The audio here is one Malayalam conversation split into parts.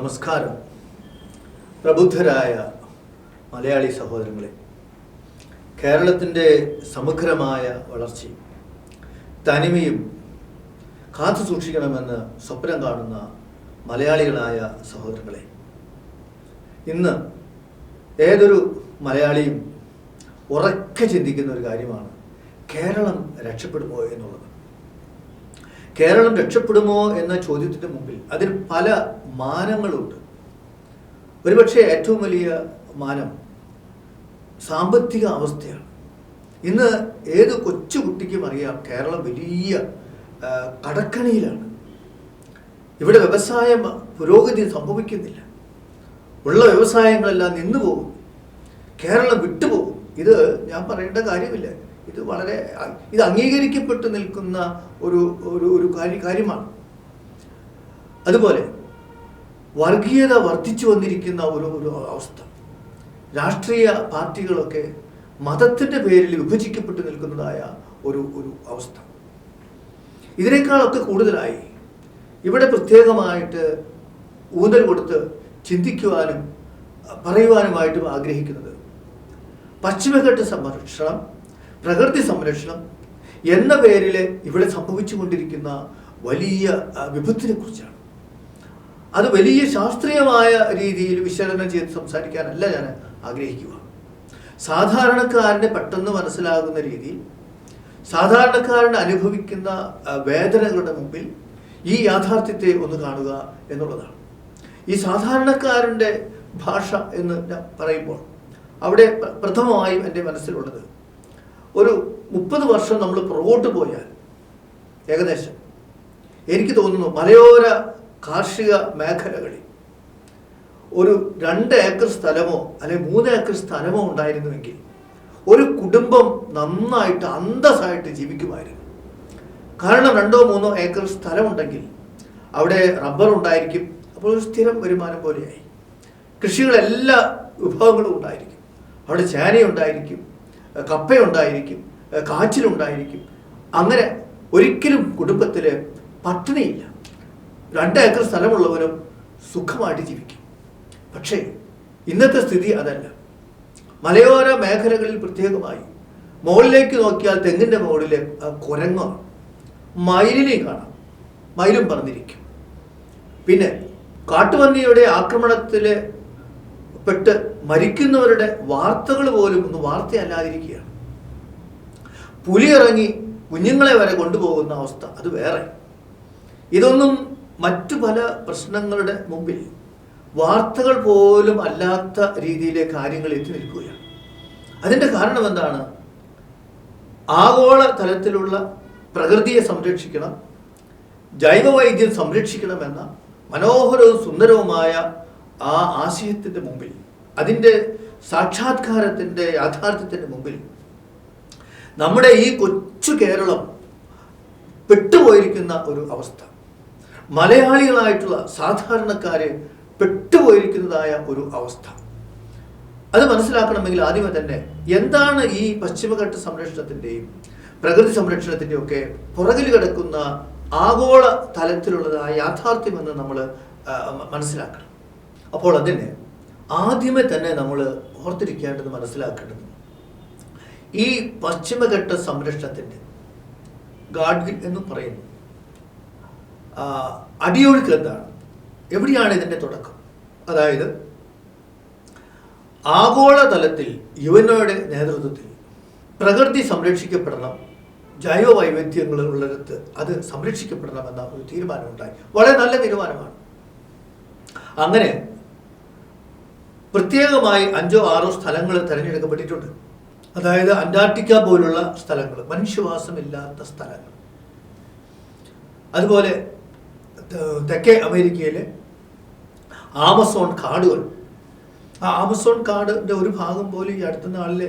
നമസ്കാരം. പ്രബുദ്ധരായ മലയാളി സഹോദരങ്ങളെ കേരളത്തിന്റെ സമഗ്രമായ വളർച്ചയും തനിമയും കാത്തു സൂക്ഷിക്കണമെന്ന് സ്വപ്നം കാണുന്ന മലയാളികളായ സഹോദരങ്ങളെ ഇന്ന് ഏതൊരു മലയാളിയും ഉറക്കെ ചിന്തിക്കുന്ന ഒരു കാര്യമാണ് കേരളം രക്ഷപ്പെടുമോ എന്നുള്ളത്. കേരളം രക്ഷപ്പെടുമോ എന്ന ചോദ്യത്തിന് മുമ്പിൽ അതിൽ പല മാനങ്ങളുണ്ട്. ഒരുപക്ഷെ ഏറ്റവും വലിയ മാനം സാമ്പത്തിക അവസ്ഥയാണ്. ഇന്ന് ഏത് കൊച്ചു കുട്ടിക്കും അറിയാം കേരളം വലിയ കടക്കണിയിലാണ്. ഇവിടെ വ്യവസായം പുരോഗതി സംഭവിക്കുന്നില്ല. ഉള്ള വ്യവസായങ്ങളെല്ലാം നിന്നു പോകും കേരളം വിട്ടുപോകും. ഇത് ഞാൻ പറയേണ്ട കാര്യമില്ല. ഇത് വളരെ ഇത് അംഗീകരിക്കപ്പെട്ട് നിൽക്കുന്ന ഒരു ഒരു ഒരു കാര്യ കാര്യമാണ്. അതുപോലെ വർഗീയത വർദ്ധിച്ചു വന്നിരിക്കുന്ന ഒരു ഒരു അവസ്ഥ. രാഷ്ട്രീയ പാർട്ടികളൊക്കെ മതത്തിന്റെ പേരിൽ വിഭജിക്കപ്പെട്ട് നിൽക്കുന്നതായ ഒരു ഒരു അവസ്ഥ. ഇതിനേക്കാളൊക്കെ കൂടുതലായി ഇവിടെ പ്രത്യേകമായിട്ട് ഊന്നൽ കൊടുത്ത് ചിന്തിക്കുവാനും പറയുവാനുമായിട്ടും ആഗ്രഹിക്കുന്നത് പശ്ചിമഘട്ട സംരക്ഷണം പ്രകൃതി സംരക്ഷണം എന്ന പേരിൽ ഇവിടെ സംഭവിച്ചുകൊണ്ടിരിക്കുന്ന വലിയ വിപത്തിനെ കുറിച്ചാണ്. അത് വലിയ ശാസ്ത്രീയമായ രീതിയിൽ വിശകലനം ചെയ്ത് സംസാരിക്കാനല്ല ഞാൻ ആഗ്രഹിക്കുക. സാധാരണക്കാരന് പെട്ടെന്ന് മനസ്സിലാകുന്ന രീതിയിൽ സാധാരണക്കാരൻ അനുഭവിക്കുന്ന വേദനകളുടെ മുമ്പിൽ ഈ യാഥാർത്ഥ്യത്തെ ഒന്ന് കാണുക എന്നുള്ളതാണ്. ഈ സാധാരണക്കാരന്റെ ഭാഷ എന്ന് ഞാൻ പറയുമ്പോൾ അവിടെ പ്ര- പ്രഥമമായും എന്റെ മനസ്സിലുള്ളത് ഒരു മുപ്പത് വർഷം നമ്മൾ പുറകോട്ട് പോയാൽ ഏകദേശം എനിക്ക് തോന്നുന്നു മലയോര കാർഷിക മേഖലകളിൽ ഒരു രണ്ട് ഏക്കർ സ്ഥലമോ അല്ലെങ്കിൽ മൂന്ന് ഏക്കർ സ്ഥലമോ ഉണ്ടായിരുന്നുവെങ്കിൽ ഒരു കുടുംബം നന്നായിട്ട് അന്തസ്സായിട്ട് ജീവിക്കുമായിരുന്നു. കാരണം രണ്ടോ മൂന്നോ ഏക്കർ സ്ഥലമുണ്ടെങ്കിൽ അവിടെ റബ്ബർ ഉണ്ടായിരിക്കും. അപ്പോൾ ഒരു സ്ഥിരം വരുമാനം പോലെയായി. കൃഷികളെല്ലാ വിഭവങ്ങളും ഉണ്ടായിരിക്കും. അവിടെ ചേനയുണ്ടായിരിക്കും. കപ്പയുണ്ടായിരിക്കും കാച്ചിലുണ്ടായിരിക്കും. അങ്ങനെ ഒരിക്കലും കുടുംബത്തിൽ പട്ടിണിയില്ല. രണ്ടേക്കർ സ്ഥലമുള്ളവരും സുഖമായിട്ട് ജീവിക്കും. പക്ഷേ ഇന്നത്തെ സ്ഥിതി അതല്ല. മലയോര മേഖലകളിൽ പ്രത്യേകമായി മുകളിലേക്ക് നോക്കിയാൽ തെങ്ങിന്റെ മുകളിൽ കുരങ്ങ മയിലിനെ കാണാം. മയിലും പറന്നിരിക്കും. പിന്നെ കാട്ടുപന്നിയുടെ ആക്രമണത്തിൽ പെട്ട് മരിക്കുന്നവരുടെ വാർത്തകൾ പോലും ഒന്ന് വാർത്തയല്ലാതിരിക്കുകയാണ്. പുലി ഇറങ്ങി കുഞ്ഞുങ്ങളെ വരെ കൊണ്ടുപോകുന്ന അവസ്ഥ അത് വേറെ. ഇതൊന്നും മറ്റു പല പ്രശ്നങ്ങളുടെ മുമ്പിൽ വാർത്തകൾ പോലും അല്ലാത്ത രീതിയിലെ കാര്യങ്ങൾ എത്തി നിൽക്കുകയാണ്. അതിന്റെ കാരണം എന്താണ്? ആഗോള തലത്തിലുള്ള പ്രകൃതിയെ സംരക്ഷിക്കണം ജൈവവൈദ്യം സംരക്ഷിക്കണമെന്ന മനോഹരവും സുന്ദരവുമായ ആ ആശയത്തിന്റെ മുമ്പിൽ അതിന്റെ സാക്ഷാത്കാരത്തിന്റെ യാഥാർത്ഥ്യത്തിന്റെ മുമ്പിൽ നമ്മുടെ ഈ കൊച്ചു കേരളം പെട്ടുപോയിരിക്കുന്ന ഒരു അവസ്ഥ. മലയാളികളായിട്ടുള്ള സാധാരണക്കാരെ പെട്ടുപോയിരിക്കുന്നതായ ഒരു അവസ്ഥ. അത് മനസ്സിലാക്കണമെങ്കിൽ ആദ്യമേ തന്നെ എന്താണ് ഈ പശ്ചിമഘട്ട സംരക്ഷണത്തിന്റെയും പ്രകൃതി സംരക്ഷണത്തിന്റെയും ഒക്കെ പുറകിൽ കിടക്കുന്ന ആഗോള തലത്തിലുള്ളതായ യാഥാർത്ഥ്യമെന്ന് നമ്മൾ മനസ്സിലാക്കണം. അപ്പോൾ അതിന് ആദ്യമേ തന്നെ നമ്മൾ ഓർത്തിരിക്കേണ്ടത് മനസ്സിലാക്കേണ്ടത് ഈ പശ്ചിമഘട്ട സംരക്ഷണത്തിന്റെ ഗാഡ്ഗിൽ എന്ന് പറയുന്നു അടിയൊഴുക്ക് എന്താണ്? എവിടെയാണ് ഇതിന്റെ തുടക്കം? അതായത് ആഗോളതലത്തിൽ യുവനോയുടെ നേതൃത്വത്തിൽ പ്രകൃതി സംരക്ഷിക്കപ്പെടണം ജൈവ വൈവിധ്യങ്ങൾ ഉള്ളിടത്ത് അത് സംരക്ഷിക്കപ്പെടണമെന്ന ഒരു തീരുമാനമുണ്ടായി. വളരെ നല്ല തീരുമാനമാണ്. അങ്ങനെ പ്രത്യേകമായി അഞ്ചോ ആറോ സ്ഥലങ്ങൾ തിരഞ്ഞെടുക്കപ്പെട്ടിട്ടുണ്ട്. അതായത് അന്റാർട്ടിക്ക പോലുള്ള സ്ഥലങ്ങൾ മനുഷ്യവാസമില്ലാത്ത സ്ഥലങ്ങൾ. അതുപോലെ തെക്കേ അമേരിക്കയിലെ ആമസോൺ കാടുകൾ. ആ ആമസോൺ കാടിന്റെ ഒരു ഭാഗം പോലും ഈ അടുത്ത നാളിലെ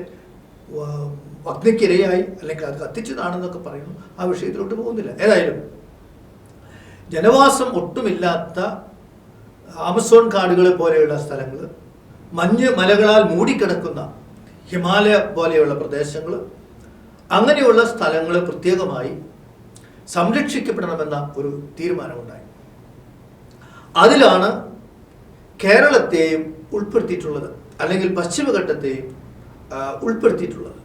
അഗ്നിക്കിരയായി അല്ലെങ്കിൽ അത് കത്തിച്ചതാണെന്നൊക്കെ പറയുന്നു. ആ വിഷയത്തിലോട്ട് പോകുന്നില്ല. ഏതായാലും ജനവാസം ഒട്ടുമില്ലാത്ത ആമസോൺ കാടുകളെ പോലെയുള്ള സ്ഥലങ്ങൾ മഞ്ഞ് മലകളാൽ മൂടിക്കിടക്കുന്ന ഹിമാലയ പോലെയുള്ള പ്രദേശങ്ങൾ അങ്ങനെയുള്ള സ്ഥലങ്ങൾ പ്രത്യേകമായി സംരക്ഷിക്കപ്പെടണമെന്ന ഒരു തീരുമാനമുണ്ടായി. അതിലാണ് കേരളത്തെയും ഉൾപ്പെടുത്തിയിട്ടുള്ളത് അല്ലെങ്കിൽ പശ്ചിമഘട്ടത്തെയും ഉൾപ്പെടുത്തിയിട്ടുള്ളത്.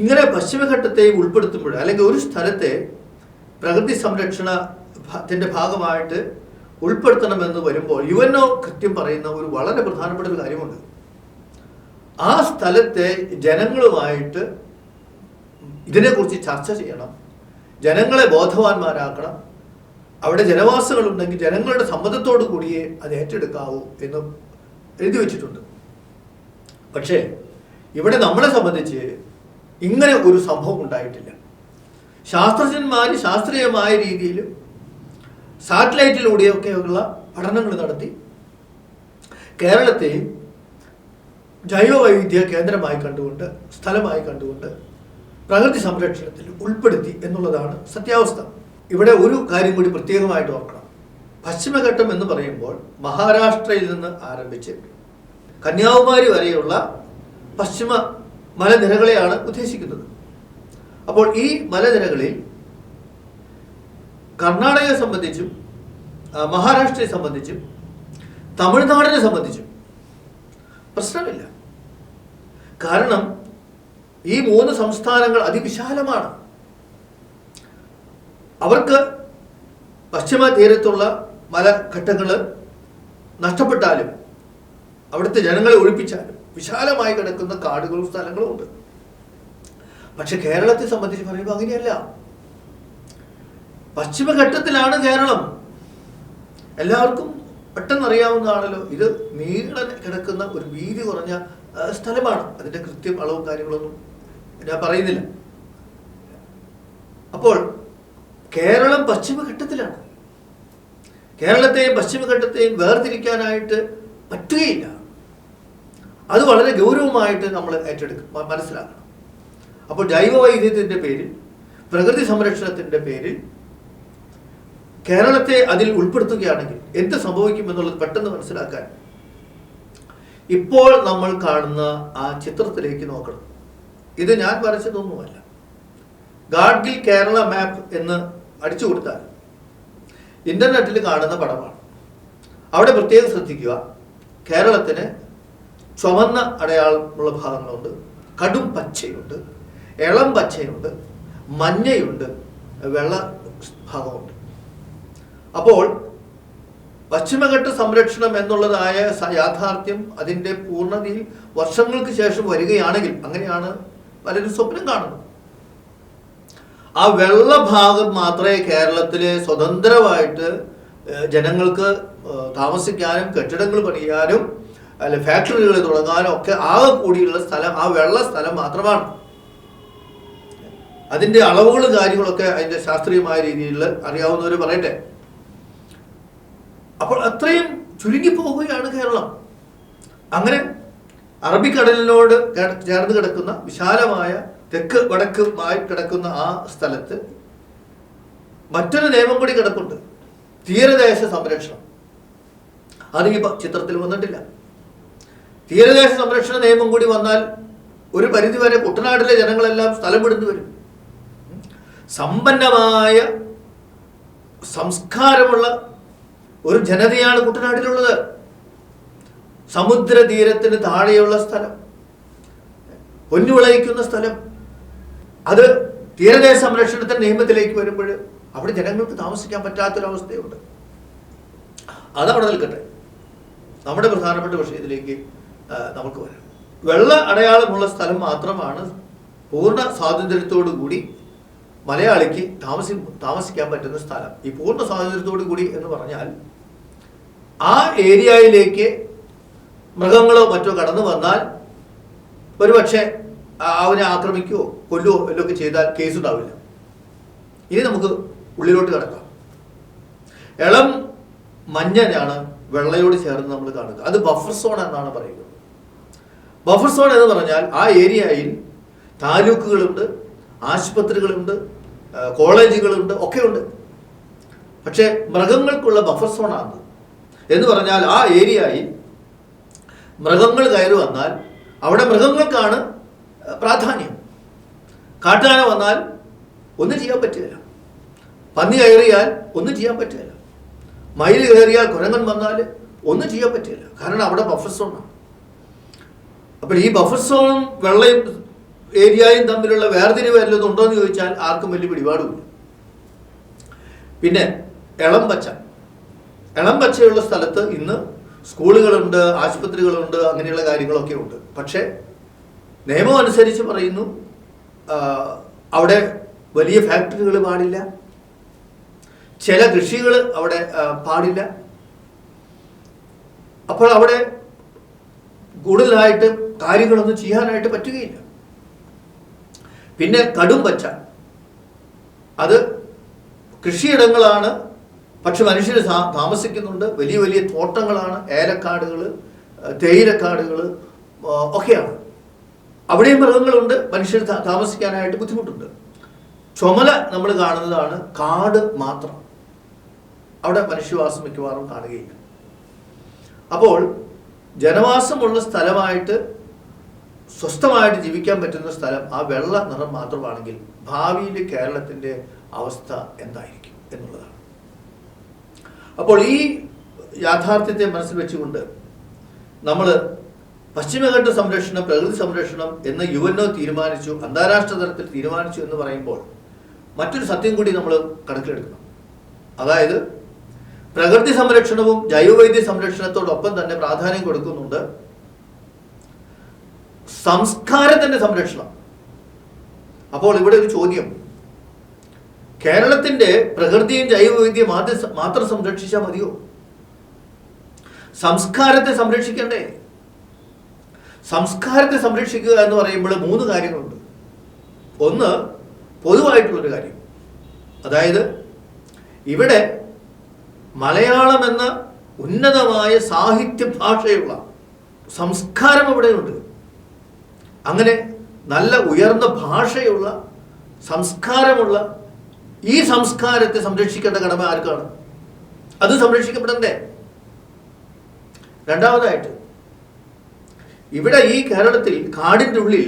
ഇങ്ങനെ പശ്ചിമഘട്ടത്തെയും ഉൾപ്പെടുത്തുമ്പോൾ അല്ലെങ്കിൽ ഒരു സ്ഥലത്തെ പ്രകൃതി സംരക്ഷണത്തിന്റെ ഭാഗമായിട്ട് ഉൾപ്പെടുത്തണമെന്ന് വരുമ്പോൾ യു എൻ ഒ കൃത്യം പറയുന്ന ഒരു വളരെ പ്രധാനപ്പെട്ട ഒരു കാര്യമുണ്ട്. ആ സ്ഥലത്തെ ജനങ്ങളുമായിട്ട് ഇതിനെക്കുറിച്ച് ചർച്ച ചെയ്യണം. ജനങ്ങളെ ബോധവാന്മാരാക്കണം. അവിടെ ജനവാസങ്ങളുണ്ടെങ്കിൽ ജനങ്ങളുടെ സമ്മതത്തോടു കൂടിയേ അത് ഏറ്റെടുക്കാവൂ എന്ന് എഴുതി വെച്ചിട്ടുണ്ട്. പക്ഷേ ഇവിടെ നമ്മളെ സംബന്ധിച്ച് ഇങ്ങനെ ഒരു സംഭവം ഉണ്ടായിട്ടില്ല. ശാസ്ത്രജ്ഞന്മാർ ശാസ്ത്രീയമായ രീതിയിലും സാറ്റലൈറ്റിലൂടെയൊക്കെയുള്ള പഠനങ്ങൾ നടത്തി കേരളത്തെയും ജൈവവൈവിധ്യ കേന്ദ്രമായി കണ്ടുകൊണ്ട് സ്ഥലമായി കണ്ടുകൊണ്ട് പ്രകൃതി സംരക്ഷണത്തിൽ ഉൾപ്പെടുത്തി എന്നുള്ളതാണ് സത്യാവസ്ഥ. ഇവിടെ ഒരു കാര്യം കൂടി പ്രത്യേകമായിട്ട് ഓർക്കണം. പശ്ചിമഘട്ടം എന്ന് പറയുമ്പോൾ മഹാരാഷ്ട്രയിൽ നിന്ന് ആരംഭിച്ച് കന്യാകുമാരി വരെയുള്ള പശ്ചിമ മലനിരകളെയാണ് ഉദ്ദേശിക്കുന്നത്. അപ്പോൾ ഈ മലനിരകളിൽ കർണാടകയെ സംബന്ധിച്ചും മഹാരാഷ്ട്രയെ സംബന്ധിച്ചും തമിഴ്നാടിനെ സംബന്ധിച്ചും പ്രശ്നമില്ല. കാരണം ഈ മൂന്ന് സംസ്ഥാനങ്ങൾ അതിവിശാലമാണ്. അവർക്ക് പശ്ചിമ തീരത്തുള്ള മലഘട്ടങ്ങൾ നഷ്ടപ്പെട്ടാലും അവിടുത്തെ ജനങ്ങളെ ഒഴിപ്പിച്ചാലും വിശാലമായി കിടക്കുന്ന കാടുകളും സ്ഥലങ്ങളും ഉണ്ട്. പക്ഷെ കേരളത്തെ സംബന്ധിച്ച് പറയുമ്പോൾ അങ്ങനെയല്ല. പശ്ചിമഘട്ടത്തിലാണ് കേരളം. എല്ലാവർക്കും പെട്ടെന്ന് അറിയാവുന്നതാണല്ലോ ഇത് നീളെ കിടക്കുന്ന ഒരു വീതി കുറഞ്ഞ സ്ഥലമാണ്. അതിന്റെ കൃത്യം അളവും കാര്യങ്ങളൊന്നും ഞാൻ പറയുന്നില്ല. അപ്പോൾ കേരളം പശ്ചിമഘട്ടത്തിലാണ് കേരളത്തെയും പശ്ചിമഘട്ടത്തെയും വേർതിരിക്കാനായിട്ട് പറ്റുകയില്ല. അത് വളരെ ഗൗരവമായിട്ട് നമ്മൾ ഏറ്റെടുക്കും മനസ്സിലാക്കണം. അപ്പോൾ ജൈവവൈവിധ്യത്തിന്റെ പേരിൽ പ്രകൃതി സംരക്ഷണത്തിന്റെ പേരിൽ കേരളത്തെ അതിൽ ഉൾപ്പെടുത്തുകയാണെങ്കിൽ എന്ത് സംഭവിക്കും എന്നുള്ളത് പെട്ടെന്ന് മനസ്സിലാക്കാൻ ഇപ്പോൾ നമ്മൾ കാണുന്ന ആ ചിത്രത്തിലേക്ക് നോക്കണം. ഇത് ഞാൻ വരച്ചതൊന്നുമല്ല. ഗാഡ്ഗിൽ കേരള മാപ്പ് എന്ന് അടിച്ചു കൊടുത്താൽ ഇന്റർനെറ്റിൽ കാണുന്ന പടമാണ്. അവിടെ പ്രത്യേകം ശ്രദ്ധിക്കുക കേരളത്തിന് ചുവന്ന അടയാളമുള്ള ഭാഗങ്ങളുണ്ട് കടും പച്ചയുണ്ട് ഇളം പച്ചയുണ്ട് മഞ്ഞയുണ്ട് വെള്ള ഭാഗമുണ്ട്. അപ്പോൾ പശ്ചിമഘട്ട സംരക്ഷണം എന്നുള്ളതായ യാഥാർത്ഥ്യം അതിന്റെ പൂർണതയിൽ വർഷങ്ങൾക്ക് ശേഷം വരികയാണെങ്കിൽ അങ്ങനെയാണ് പലരും സ്വപ്നം കാണുന്നത്. ആ വെള്ള ഭാഗം മാത്രമേ കേരളത്തിലെ സ്വതന്ത്രമായിട്ട് ജനങ്ങൾക്ക് താമസിക്കാനും കെട്ടിടങ്ങൾ പണിയാനും അല്ലെ ഫാക്ടറികൾ തുടങ്ങാനും ഒക്കെ ആകെ കൂടിയുള്ള സ്ഥലം ആ വെള്ള സ്ഥലം മാത്രമാണ്. അതിന്റെ അളവുകളും കാര്യങ്ങളൊക്കെ അതിന്റെ ശാസ്ത്രീയമായ രീതിയിൽ അറിയാവുന്നവർ പറയട്ടെ. അപ്പോൾ അത്രയും ചുരുങ്ങി പോവുകയാണ് കേരളം. അങ്ങനെ അറബിക്കടലിനോട് ചേർന്ന് കിടക്കുന്ന വിശാലമായ തെക്ക് വടക്കുമായി കിടക്കുന്ന ആ സ്ഥലത്ത് മറ്റൊരു നിയമം കൂടി കിടപ്പുണ്ട്. തീരദേശ സംരക്ഷണം. അത് ഈ ചിത്രത്തിൽ വന്നിട്ടില്ല. തീരദേശ സംരക്ഷണ നിയമം കൂടി വന്നാൽ ഒരു പരിധിവരെ കുട്ടനാട്ടിലെ ജനങ്ങളെല്ലാം സ്ഥലം വിടുന്നു വരും. സമ്പന്നമായ സംസ്കാരമുള്ള ഒരു ജനതയാണ് കുട്ടനാട്ടിലുള്ളത്. സമുദ്രതീരത്തിന് താഴെയുള്ള സ്ഥലം. പൊന്നുവിളയിക്കുന്ന സ്ഥലം. അത് തീരദേശ സംരക്ഷണത്തിന്റെ നിയമത്തിലേക്ക് വരുമ്പോൾ അവിടെ ജനങ്ങൾക്ക് താമസിക്കാൻ പറ്റാത്തൊരവസ്ഥയുണ്ട്. അതവിടെ നിൽക്കട്ടെ. നമ്മുടെ പ്രധാനപ്പെട്ട വിഷയത്തിലേക്ക് നമുക്ക് വരാം. വെള്ള അടയാളമുള്ള സ്ഥലം മാത്രമാണ് പൂർണ സ്വാതന്ത്ര്യത്തോടു കൂടി മലയാളിക്ക് താമസി താമസിക്കാൻ പറ്റുന്ന സ്ഥലം. ഈ പൂർണ സ്വാതന്ത്ര്യത്തോടു കൂടി എന്ന് പറഞ്ഞാൽ ആ ഏരിയയിലേക്ക് മൃഗങ്ങളോ മറ്റോ കടന്നു വന്നാൽ ഒരുപക്ഷെ അവനെ ആക്രമിക്കുകയോ കൊല്ലുകയോ വല്ലതൊക്കെ ചെയ്താൽ കേസ് ഉണ്ടാവില്ല. ഇനി നമുക്ക് ഉള്ളിലോട്ട് കിടക്കാം. ഇളം മഞ്ഞനാണ് വെള്ളയോട് ചേർന്ന് നമ്മൾ കാണുക അത് ബഫർ സോൺ എന്നാണ് പറയുന്നത്. ബഫർ സോൺ എന്ന് പറഞ്ഞാൽ ആ ഏരിയയിൽ താലൂക്കുകളുണ്ട് ആശുപത്രികളുണ്ട് കോളേജുകളുണ്ട് ഒക്കെയുണ്ട്. പക്ഷേ മൃഗങ്ങൾക്കുള്ള ബഫർ സോണാണ് എന്ന് പറഞ്ഞാൽ ആ ഏരിയയിൽ മൃഗങ്ങൾ കയറി വന്നാൽ അവിടെ മൃഗങ്ങൾക്കാണ് പ്രാധാന്യം. കാട്ടാന വന്നാൽ ഒന്നും ചെയ്യാൻ പറ്റില്ല. പന്നി കയറിയാൽ ഒന്നും ചെയ്യാൻ പറ്റില്ല. മയിൽ കയറിയാൽ കുരങ്ങൻ വന്നാൽ ഒന്നും ചെയ്യാൻ പറ്റില്ല. കാരണം അവിടെ ബഫർ സോണാണ് അപ്പോൾ ഈ ബഫർ സോണും വെള്ളയും ഏരിയയും തമ്മിലുള്ള വേർതിരിവ് വല്ലതും ഉണ്ടോ എന്ന് ചോദിച്ചാൽ ആർക്കും വലിയ പിടിപാടുമില്ല. പിന്നെ എളംപച്ച പച്ച ഇളം സ്ഥലത്ത് ഇന്ന് സ്കൂളുകളുണ്ട് ആശുപത്രികളുണ്ട് അങ്ങനെയുള്ള കാര്യങ്ങളൊക്കെ ഉണ്ട്. പക്ഷേ നിയമം അനുസരിച്ച് പറയുന്നു അവിടെ വലിയ ഫാക്ടറികൾ പാടില്ല. ചില കൃഷികൾ അവിടെ പാടില്ല. അപ്പോൾ അവിടെ കൂടുതലായിട്ട് കാര്യങ്ങളൊന്നും ചെയ്യാനായിട്ട് പറ്റുകയില്ല. പിന്നെ കടും പച്ച. അത് കൃഷിയിടങ്ങളാണ് പക്ഷെ മനുഷ്യർ താമസിക്കുന്നുണ്ട്. വലിയ വലിയ തോട്ടങ്ങളാണ് ഏലക്കാടുകൾ തേയിലക്കാടുകൾ ഒക്കെയാണ്. അവിടെയും മൃഗങ്ങളുണ്ട്. മനുഷ്യർ താമസിക്കാനായിട്ട് ബുദ്ധിമുട്ടുണ്ട്. ചുമല നമ്മൾ കാണുന്നതാണ് കാട് മാത്രം. അവിടെ മനുഷ്യവാസം മിക്കവാറും കാണുകയില്ല. അപ്പോൾ ജനവാസമുള്ള സ്ഥലമായിട്ട് സ്വസ്ഥമായിട്ട് ജീവിക്കാൻ പറ്റുന്ന സ്ഥലം ആ വെള്ള നിറം മാത്രമാണെങ്കിൽ ഭാവിയിൽ കേരളത്തിന്റെ അവസ്ഥ എന്തായിരിക്കും എന്നുള്ളതാണ്. അപ്പോൾ ഈ യാഥാർത്ഥ്യത്തെ മനസ്സിൽ വെച്ചുകൊണ്ട് നമ്മൾ പശ്ചിമഘട്ട സംരക്ഷണം പ്രകൃതി സംരക്ഷണം എന്ന് യു തീരുമാനിച്ചു അന്താരാഷ്ട്ര തലത്തിൽ തീരുമാനിച്ചു എന്ന് പറയുമ്പോൾ മറ്റൊരു സത്യം കൂടി നമ്മൾ കണക്കിലെടുക്കണം. അതായത് പ്രകൃതി സംരക്ഷണവും ജൈവവൈദ്യ സംരക്ഷണത്തോടൊപ്പം തന്നെ പ്രാധാന്യം കൊടുക്കുന്നുണ്ട്. സംസ്കാരത്തിന്റെ സംരക്ഷണം. അപ്പോൾ ഇവിടെ ഒരു ചോദ്യം. കേരളത്തിന്റെ പ്രകൃതിയും ജൈവവൈദ്യം ആദ്യം മാത്രം സംരക്ഷിച്ചാൽ മതിയോ? സംസ്കാരത്തെ സംരക്ഷിക്കണ്ടേ? സംസ്കാരത്തെ സംരക്ഷിക്കുക എന്ന് പറയുമ്പോൾ മൂന്ന് കാര്യങ്ങളുണ്ട്. ഒന്ന് പൊതുവായിട്ടുള്ളൊരു കാര്യം. അതായത് ഇവിടെ മലയാളം എന്ന ഉന്നതമായ സാഹിത്യ ഭാഷയുള്ള സംസ്കാരം ഇവിടെയുണ്ട് അങ്ങനെ നല്ല ഉയർന്ന ഭാഷയുള്ള സംസ്കാരമുള്ള ഈ സംസ്കാരത്തെ സംരക്ഷിക്കേണ്ട കടമ ആർക്കാണ്? അത് സംരക്ഷിക്കപ്പെടണ്ടേ? രണ്ടാമതായിട്ട് ഇവിടെ ഈ കേരളത്തിൽ കാടിന്റെ ഉള്ളിൽ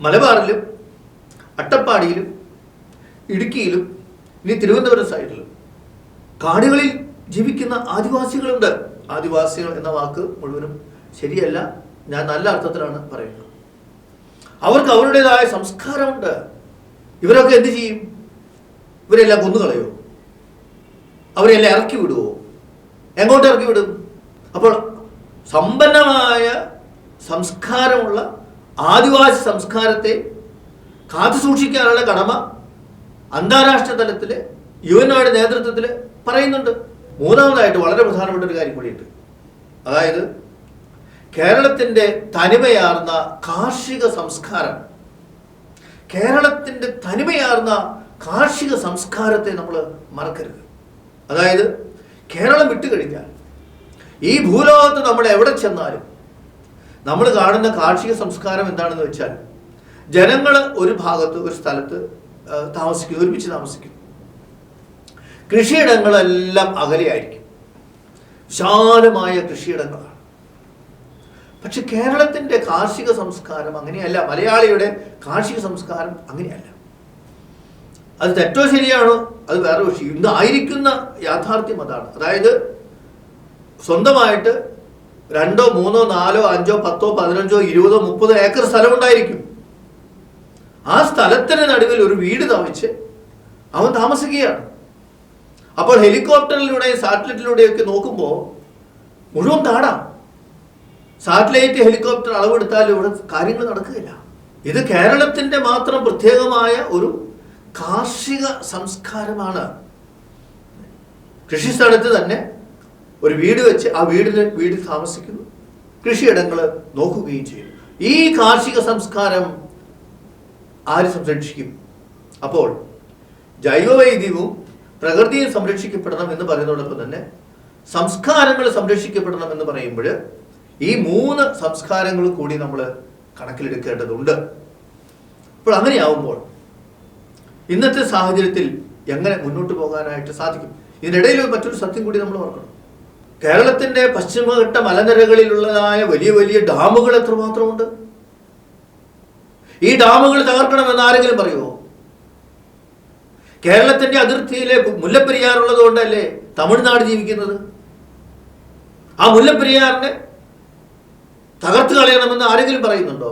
മലബാറിലും അട്ടപ്പാടിയിലും ഇടുക്കിയിലും ഇനി തിരുവനന്തപുരം സൈഡിലും കാടുകളിൽ ജീവിക്കുന്ന ആദിവാസികളുണ്ട്. ആദിവാസികൾ എന്ന വാക്ക് മുഴുവനും ശരിയല്ല. ഞാൻ നല്ല അർത്ഥത്തിലാണ് പറയുന്നത്. അവർക്ക് അവരുടേതായ സംസ്കാരമുണ്ട്. ഇവരൊക്കെ എന്ത് ചെയ്യും? ഇവരെല്ലാം കൊന്നുകളയോ? അവരെല്ലാം ഇറക്കി വിടുവോ? എങ്ങോട്ട് ഇറക്കി വിടും? അപ്പോൾ സമ്പന്നമായ സംസ്കാരമുള്ള ആദിവാസി സംസ്കാരത്തെ കാത്തു സൂക്ഷിക്കാനുള്ള കടമ അന്താരാഷ്ട്ര തലത്തിൽ യു എൻ ഒയുടെ നേതൃത്വത്തിൽ പറയുന്നുണ്ട്. മൂന്നാമതായിട്ട് വളരെ പ്രധാനപ്പെട്ട ഒരു കാര്യം കൂടിയുണ്ട്. അതായത് കേരളത്തിന്റെ തനിമയാർന്ന കാർഷിക സംസ്കാരം. കേരളത്തിന്റെ തനിമയാർന്ന കാർഷിക സംസ്കാരത്തെ നമ്മൾ മറക്കരുത്. അതായത് കേരളം വിട്ടുകഴിഞ്ഞാൽ ഈ ഭൂലോകത്ത് നമ്മൾ എവിടെ ചെന്നാലും നമ്മൾ കാണുന്ന കാർഷിക സംസ്കാരം എന്താണെന്ന് വെച്ചാൽ ജനങ്ങൾ ഒരു ഭാഗത്ത് ഒരു സ്ഥലത്ത് താമസിക്കും ഒരുമിച്ച് താമസിക്കും കൃഷിയിടങ്ങളെല്ലാം അകലെയായിരിക്കും. വിശാലമായ കൃഷിയിടങ്ങളാണ്. പക്ഷെ കേരളത്തിന്റെ കാർഷിക സംസ്കാരം അങ്ങനെയല്ല മലയാളിയുടെ കാർഷിക സംസ്കാരം അങ്ങനെയല്ല. അത് തെറ്റോ ശരിയാണോ? അത് വേറെ വിഷയം. ഇന്ന് ആയിരിക്കുന്ന യാഥാർത്ഥ്യം അതാണ്. അതായത് സ്വന്തമായിട്ട് രണ്ടോ മൂന്നോ നാലോ അഞ്ചോ പത്തോ പതിനഞ്ചോ ഇരുപതോ മുപ്പതോ ഏക്കർ സ്ഥലമുണ്ടായിരിക്കും. ആ സ്ഥലത്തിന് നടുവിൽ ഒരു വീട് താമസിച്ച് അവൻ താമസിക്കുകയാണ്. അപ്പോൾ ഹെലികോപ്റ്ററിലൂടെയും സാറ്റലൈറ്റിലൂടെയൊക്കെ നോക്കുമ്പോൾ മുഴുവൻ കാടാം സാറ്റലൈറ്റ് ഹെലികോപ്റ്റർ അളവെടുത്താലും ഇവിടെ കാര്യങ്ങൾ നടക്കുകയില്ല. ഇത് കേരളത്തിന്റെ മാത്രം പ്രത്യേകമായ ഒരു കാർഷിക സംസ്കാരമാണ്. കൃഷി കൃഷിസ്ഥലത്ത് തന്നെ ഒരു വീട് വെച്ച് ആ വീടിൽ വീട്ടിൽ താമസിക്കുന്നു. കൃഷിയിടങ്ങൾ നോക്കുകയും ചെയ്യുന്നു ഈ കാർഷിക സംസ്കാരം ആര് സംരക്ഷിക്കും? അപ്പോൾ ജൈവവൈദ്യവും പ്രകൃതിയും സംരക്ഷിക്കപ്പെടണം എന്ന് പറയുന്നതോടൊപ്പം തന്നെ സംസ്കാരങ്ങൾ സംരക്ഷിക്കപ്പെടണം എന്ന് പറയുമ്പോൾ ഈ മൂന്ന് സംസ്കാരങ്ങളും കൂടി നമ്മൾ കണക്കിലെടുക്കേണ്ടതുണ്ട്. അപ്പോൾ അങ്ങനെയാവുമ്പോൾ ഇന്നത്തെ സാഹചര്യത്തിൽ എങ്ങനെ മുന്നോട്ട് പോകാനായിട്ട് സാധിക്കും? ഇതിനിടയിൽ മറ്റൊരു സത്യം കൂടി നമ്മൾ ഓർക്കണം. കേരളത്തിന്റെ പശ്ചിമഘട്ട മലനിരകളിലുള്ളതായ വലിയ വലിയ ഡാമുകൾ എത്രമാത്രമുണ്ട്? ഈ ഡാമുകൾ തകർക്കണമെന്ന് ആരെങ്കിലും പറയുമോ കേരളത്തിന്റെ അതിർത്തിയിലെ മുല്ലപ്പെരിയാറുള്ളത് കൊണ്ടല്ലേ തമിഴ്നാട് ജീവിക്കുന്നത്? ആ മുല്ലപ്പെരിയാറിനെ തകർത്ത് കളയണമെന്ന് ആരെങ്കിലും പറയുന്നുണ്ടോ?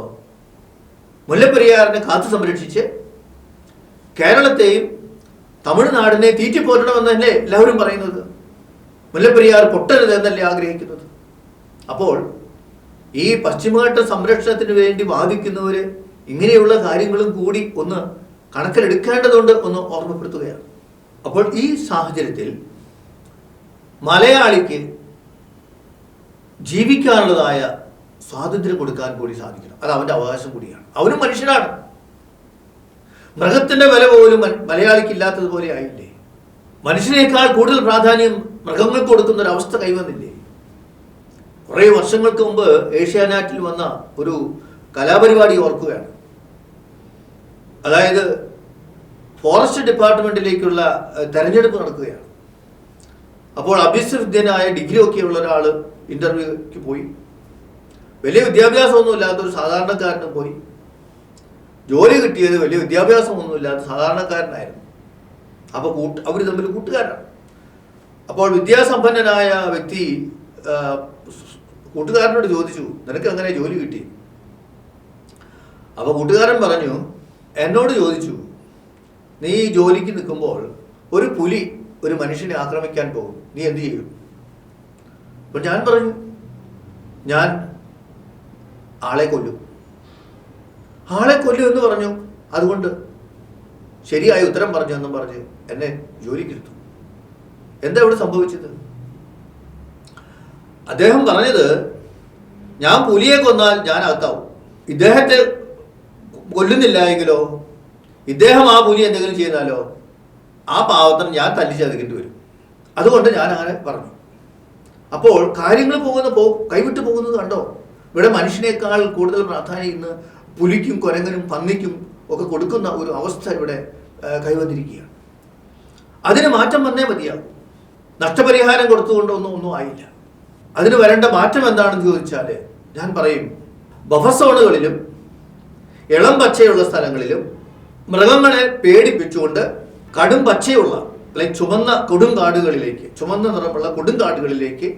മുല്ലപ്പെരിയാറിനെ കാത്തു സംരക്ഷിച്ച് കേരളത്തെയും തമിഴ്നാടിനെ തീറ്റിപ്പോറ്റണമെന്നല്ലേ എല്ലാവരും പറയുന്നത്? മുല്ലപ്പെരിയാർ പൊട്ടരുത് എന്നല്ലേ ആഗ്രഹിക്കുന്നത്? അപ്പോൾ ഈ പശ്ചിമഘട്ട സംരക്ഷണത്തിന് വേണ്ടി വാദിക്കുന്നവര് ഇങ്ങനെയുള്ള കാര്യങ്ങളും കൂടി ഒന്ന് കണക്കിലെടുക്കേണ്ടതുണ്ട് ഒന്ന് ഓർമ്മപ്പെടുത്തുകയാണ്. അപ്പോൾ ഈ സാഹചര്യത്തിൽ മലയാളിക്ക് ജീവിക്കാനുള്ളതായ സ്വാതന്ത്ര്യം കൊടുക്കാൻ കൂടി സാധിക്കണം. അത് അവന്റെ അവകാശം കൂടിയാണ്. അവനും മനുഷ്യനാണ്. മൃഗത്തിന്റെ വില പോലും മലയാളിക്ക് ഇല്ലാത്തതുപോലെ ആയില്ലേ? മനുഷ്യനേക്കാൾ കൂടുതൽ പ്രാധാന്യം മൃഗങ്ങൾക്ക് കൊടുക്കുന്ന ഒരു അവസ്ഥ കൈവന്നില്ലേ? കുറേ വർഷങ്ങൾക്ക് മുമ്പ് ഏഷ്യാനാറ്റിൽ വന്ന ഒരു കലാപരിപാടി ഓർക്കുകയാണ്. അതായത് ഫോറസ്റ്റ് ഡിപ്പാർട്ട്മെന്റിലേക്കുള്ള തെരഞ്ഞെടുപ്പ് നടക്കുകയാണ്. അപ്പോൾ അഭ്യസ്തവിദ്യനായ ഡിഗ്രി ഒക്കെയുള്ള ഒരാൾ ഇന്റർവ്യൂക്ക് പോയി. വലിയ വിദ്യാഭ്യാസമൊന്നും ഇല്ലാത്ത ഒരു സാധാരണക്കാരനും പോയി ജോലി കിട്ടിയത് വലിയ വിദ്യാഭ്യാസമൊന്നും ഇല്ലാത്ത സാധാരണക്കാരനായിരുന്നു. അപ്പോൾ കൂട്ട് അവർ തമ്മിൽ കൂട്ടുകാരാണ്. അപ്പോൾ വിദ്യാസമ്പന്നനായ വ്യക്തി കൂട്ടുകാരനോട് ചോദിച്ചു നിനക്ക് അങ്ങനെ ജോലി കിട്ടി? അപ്പോൾ കൂട്ടുകാരൻ പറഞ്ഞു എന്നോട് ചോദിച്ചു നീ ജോലിക്ക് നിൽക്കുമ്പോൾ ഒരു പുലി ഒരു മനുഷ്യനെ ആക്രമിക്കാൻ പോകും. നീ എന്ത് ചെയ്യും? അപ്പോൾ ഞാൻ പറഞ്ഞു ഞാൻ ആളെ കൊല്ലും. ആളെ കൊല്ലും എന്ന് പറഞ്ഞു. അതുകൊണ്ട് ശരിയായ ഉത്തരം പറഞ്ഞു എന്നും പറഞ്ഞ് എന്നെ ജോലിക്കിരുത്തു എന്താ ഇവിടെ സംഭവിച്ചത്? അദ്ദേഹം പറഞ്ഞത് ഞാൻ പുലിയെ കൊന്നാൽ ഞാൻ അകത്താവും. ഇദ്ദേഹത്തെ കൊല്ലുന്നില്ല എങ്കിലോ? ഇദ്ദേഹം ആ പുലി എന്തെങ്കിലും ചെയ്താലോ? ആ പാവത്തിന് ഞാൻ തല്ലിച്ചതക്കേണ്ടി വരും. അതുകൊണ്ട് ഞാൻ അങ്ങനെ പറഞ്ഞു. അപ്പോൾ കാര്യങ്ങൾ പോകുന്ന പോ കൈവിട്ട് പോകുന്നത് കണ്ടോ? ഇവിടെ മനുഷ്യനേക്കാൾ കൂടുതൽ പ്രാധാന്യം ഇന്ന് പുലിക്കും കുരങ്ങനും പന്നിക്കും ഒക്കെ കൊടുക്കുന്ന ഒരു അവസ്ഥ ഇവിടെ കൈവന്നിരിക്കുകയാണ്. അതിന് മാറ്റം വന്നേ മതിയാകും നഷ്ടപരിഹാരം കൊടുത്തുകൊണ്ടൊന്നും ഒന്നും ആയില്ല. അതിന് വരേണ്ട മാറ്റം എന്താണെന്ന് ചോദിച്ചാൽ ഞാൻ പറയും ബഫസോണുകളിലും ഇളം പച്ചയുള്ള സ്ഥലങ്ങളിലും മൃഗങ്ങളെ പേടിപ്പിച്ചുകൊണ്ട് കടും പച്ചയുള്ള അല്ലെങ്കിൽ ചുമന്ന കൊടുങ്കാടുകളിലേക്ക് ചുമന്ന നിറമുള്ള കൊടുങ്കാടുകളിലേക്ക്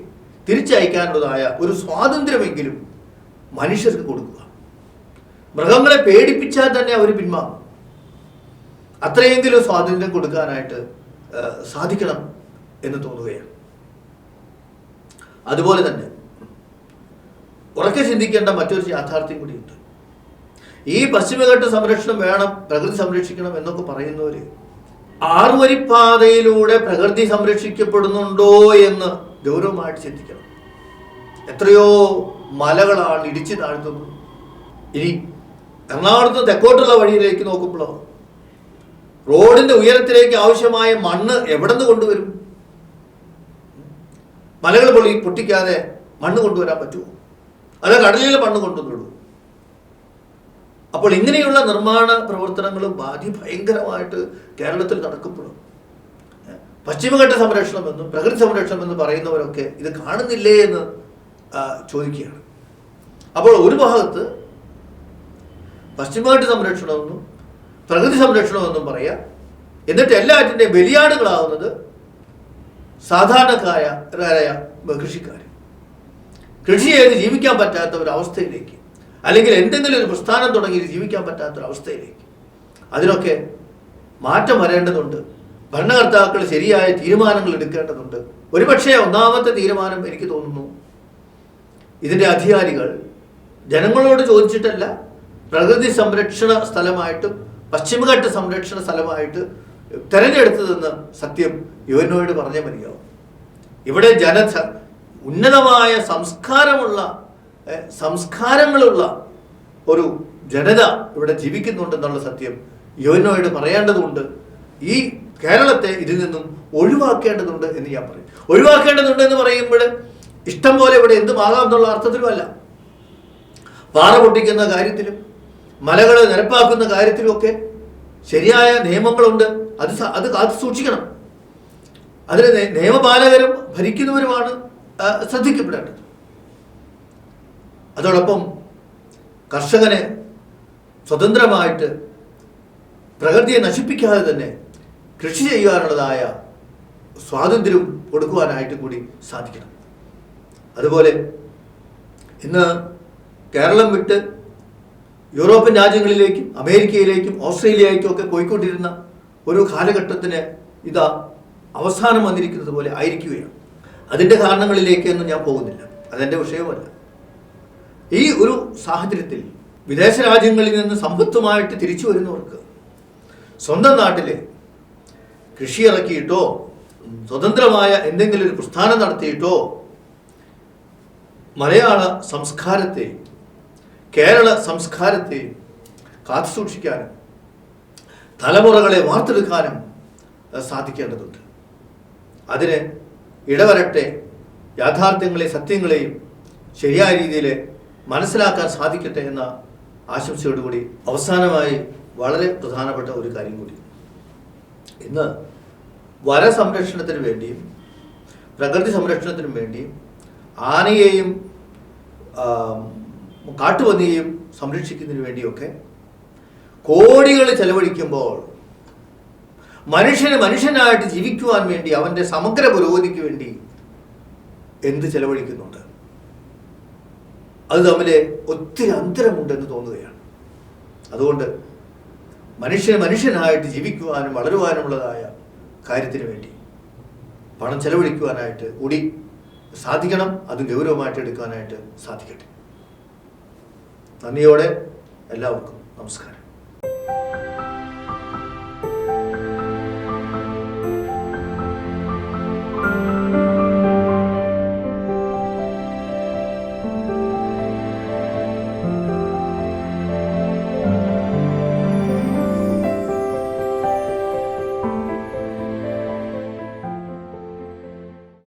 തിരിച്ചയക്കാനുള്ളതായ ഒരു സ്വാതന്ത്ര്യമെങ്കിലും മനുഷ്യർക്ക് കൊടുക്കുക. മൃഗങ്ങളെ പേടിപ്പിച്ചാൽ തന്നെ അവർ പിന്മാറും അത്രയെങ്കിലും സ്വാതന്ത്ര്യം കൊടുക്കാനായിട്ട് സാധിക്കണം എന്ന് തോന്നുകയാണ്. അതുപോലെ തന്നെ ഉറക്കെ ചിന്തിക്കേണ്ട മറ്റൊരു യാഥാർത്ഥ്യം കൂടിയുണ്ട്. ഈ പശ്ചിമഘട്ട സംരക്ഷണം വേണം പ്രകൃതി സംരക്ഷിക്കണം എന്നൊക്കെ പറയുന്നവര് ആറുവരിപ്പാതയിലൂടെ പ്രകൃതി സംരക്ഷിക്കപ്പെടുന്നുണ്ടോ എന്ന് ഗൗരവമായിട്ട് ചിന്തിക്കണം. എത്രയോ മലകളാണ് ഇടിച്ചു താഴ്ത്തുന്നത്. ഇനി എറണാകുളത്ത് തെക്കോട്ടുള്ള വഴിയിലേക്ക് നോക്കുമ്പോൾ റോഡിന്റെ ഉയരത്തിലേക്ക് ആവശ്യമായ മണ്ണ് എവിടെ നിന്ന് കൊണ്ടുവരും? മലകൾ പൊളി പൊട്ടിക്കാതെ മണ്ണ് കൊണ്ടുവരാൻ പറ്റുമോ? അത് കടലിൽ മണ്ണ് കൊണ്ടുവന്നുള്ളൂ അപ്പോൾ ഇങ്ങനെയുള്ള നിർമ്മാണ പ്രവർത്തനങ്ങളും ബാധി ഭയങ്കരമായിട്ട് കേരളത്തിൽ നടക്കുമ്പോഴും പശ്ചിമഘട്ട സംരക്ഷണമെന്നും പ്രകൃതി സംരക്ഷണം എന്ന് പറയുന്നവരൊക്കെ ഇത് കാണുന്നില്ലേ എന്ന് ചോദിക്കുകയാണ്. അപ്പോൾ ഒരു ഭാഗത്ത് പശ്ചിമഘട്ട സംരക്ഷണമെന്നും പ്രകൃതി സംരക്ഷണമെന്നും പറയാം എന്നിട്ട് എല്ലാറ്റിന്റെയും ബലിയാടുകളാവുന്നത് സാധാരണക്കാരായ കൃഷിക്കാർ കൃഷി ചെയ്ത് ജീവിക്കാൻ പറ്റാത്ത ഒരവസ്ഥയിലേക്ക് അല്ലെങ്കിൽ എന്തെങ്കിലും ഒരു പ്രസ്ഥാനം തുടങ്ങി ജീവിക്കാൻ പറ്റാത്ത ഒരവസ്ഥയിലേക്ക് അതിനൊക്കെ മാറ്റം വരേണ്ടതുണ്ട്. ഭരണകർത്താക്കൾ ശരിയായ തീരുമാനങ്ങൾ എടുക്കേണ്ടതുണ്ട്. ഒരുപക്ഷെ ഒന്നാമത്തെ തീരുമാനം എനിക്ക് തോന്നുന്നു ഇതിന്റെ അധികാരികൾ ജനങ്ങളോട് ചോദിച്ചിട്ടല്ല പ്രകൃതി സംരക്ഷണ സ്ഥലമായിട്ടും പശ്ചിമഘട്ട സംരക്ഷണ സ്ഥലമായിട്ട് തെരഞ്ഞെടുത്തതെന്ന് സത്യം യുവനോട് പറഞ്ഞേ മതിയാവും. ഇവിടെ ജന ഉന്നതമായ സംസ്കാരമുള്ള സംസ്കാരങ്ങളുള്ള ഒരു ജനത ഇവിടെ ജീവിക്കുന്നുണ്ടെന്നുള്ള സത്യം യുവനോട് പറയേണ്ടതുണ്ട്. ഈ കേരളത്തെ ഇതിൽ നിന്നും ഒഴിവാക്കേണ്ടതുണ്ട് എന്ന് ഞാൻ പറയും. ഒഴിവാക്കേണ്ടതുണ്ട് എന്ന് പറയുമ്പോൾ ഇഷ്ടം പോലെ ഇവിടെ എന്തുമാകാം എന്നുള്ള അർത്ഥത്തിലുമല്ല. പാറ പൊട്ടിക്കുന്ന കാര്യത്തിലും മലകൾ നിരപ്പാക്കുന്ന കാര്യത്തിലുമൊക്കെ ശരിയായ നിയമങ്ങളുണ്ട്. അത് അത് കാത്തു സൂക്ഷിക്കണം. അതിന് നിയമപാലകരും ഭരിക്കുന്നവരുമാണ് ശ്രദ്ധിക്കപ്പെടേണ്ടത്. അതോടൊപ്പം കർഷകന് സ്വതന്ത്രമായിട്ട് പ്രകൃതിയെ നശിപ്പിക്കാതെ തന്നെ കൃഷി ചെയ്യാനുള്ളതായ സ്വാതന്ത്ര്യം കൊടുക്കുവാനായിട്ട് കൂടി സാധിക്കണം. അതുപോലെ ഇന്ന് കേരളം വിട്ട് യൂറോപ്യൻ രാജ്യങ്ങളിലേക്കും അമേരിക്കയിലേക്കും ഓസ്ട്രേലിയയിലേക്കും ഒക്കെ പോയിക്കൊണ്ടിരുന്ന ഒരു കാലഘട്ടത്തിന് ഇതാ അവസാനം വന്നിരിക്കുന്നത് പോലെ ആയിരിക്കുകയാണ്. അതിന്റെ കാരണങ്ങളിലേക്കൊന്നും ഞാൻ പോകുന്നില്ല. അതെന്റെ വിഷയമല്ല. ഈ ഒരു സാഹചര്യത്തിൽ വിദേശ രാജ്യങ്ങളിൽ നിന്ന് സമ്പത്തുമായിട്ട് തിരിച്ചു വരുന്നവർക്ക് സ്വന്തം നാട്ടിൽ കൃഷി ഇറക്കിയിട്ടോ സ്വതന്ത്രമായ എന്തെങ്കിലും ഒരു പ്രസ്ഥാനം നടത്തിയിട്ടോ മലയാള സംസ്കാരത്തെ കേരള സംസ്കാരത്തെ കാത്തുസൂക്ഷിക്കാനും തലമുറകളെ വാർത്തെടുക്കാനും സാധിക്കേണ്ടതുണ്ട്. അതിന് ഇടവരട്ടെ യാഥാർത്ഥ്യങ്ങളെ സത്യങ്ങളെയും ശരിയായ രീതിയിൽ മനസ്സിലാക്കാൻ സാധിക്കട്ടെ എന്ന ആശംസയോടുകൂടി അവസാനമായി വളരെ പ്രധാനപ്പെട്ട ഒരു കാര്യം കൂടി. ഇന്ന് വനസംരക്ഷണത്തിന് വേണ്ടിയും പ്രകൃതി സംരക്ഷണത്തിനും വേണ്ടിയും ആനയെയും കാട്ടുപന്നിയെയും സംരക്ഷിക്കുന്നതിന് വേണ്ടിയൊക്കെ കോടികൾ ചെലവഴിക്കുമ്പോൾ മനുഷ്യന് മനുഷ്യനായിട്ട് ജീവിക്കുവാൻ വേണ്ടി അവന്റെ സമഗ്ര പുരോഗതിക്ക് വേണ്ടി എന്ത് ചെലവഴിക്കുന്നുണ്ട്? അത് തമ്മിൽ ഒത്തിരി അന്തരമുണ്ടെന്ന് തോന്നുകയാണ്. അതുകൊണ്ട് മനുഷ്യന് മനുഷ്യനായിട്ട് ജീവിക്കുവാനും വളരുവാനുമുള്ളതായ കാര്യത്തിന് വേണ്ടി പണം ചെലവഴിക്കുവാനായിട്ട് കൂടി സാധിക്കണം അത് ഗൗരവമായിട്ട് എടുക്കാനായിട്ട് സാധിക്കട്ടെ. നന്ദിയോടെ എല്ലാവർക്കും നമസ്കാരം.